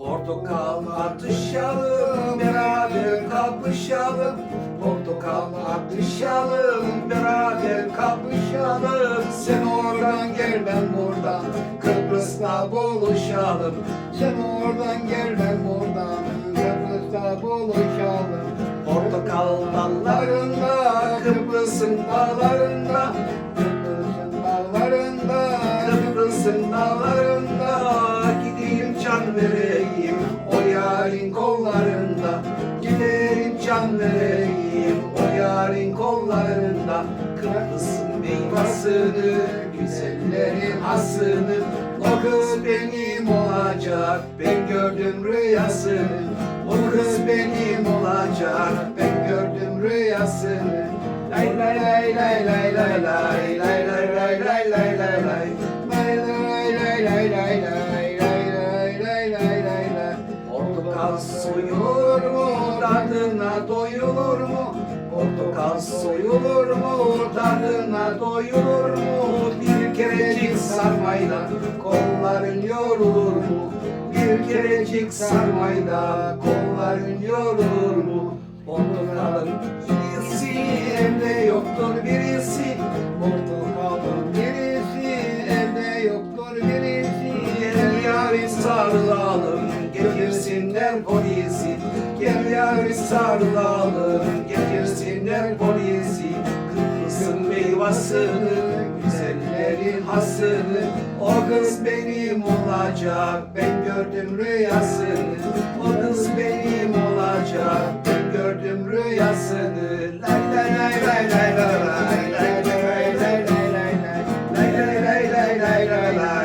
Portakal atışalım beraber kapışalım Portakal atışalım beraber kapışalım Sen oradan gel ben buradan Kıbrıs'ta buluşalım. Sen oradan gel ben buradan Kıbrıs'ta buluşalım. Portakal dallarında Kıbrıs'ın dağlarında kollarında Giderim can vereyim O yarın kollarında Kıbrıs'ın meyvasını Güzellerin hasını O kız benim olacak Ben gördüm rüyasını O kız benim olacak Ben gördüm rüyasını lay lay lay lay lay lay lay lay lay lay lay Lay lay Portakal soyulur mu? Tadına doyulur mu? Portakal soyulur mu? Tadına doyulur mu? Bir kerecik sarmayla kolların yorulur mu? Bir kerecik sarmayla kolların yorulur mu? Portakalın birisi evde yoktur birisi Portakalın birisi evde yoktur birisi Gel yarim sarılalım gelsinler polisi Gel yar sarılalım getirsinler polisi Kıbrıs'ın meyvasını güzellerin hasını O kız benim olacak ben gördüm rüyasını O kız benim olacak ben gördüm rüyasını Lay lay lay lay lay lay lay lay lay lay lay lay lay lay lay lay lay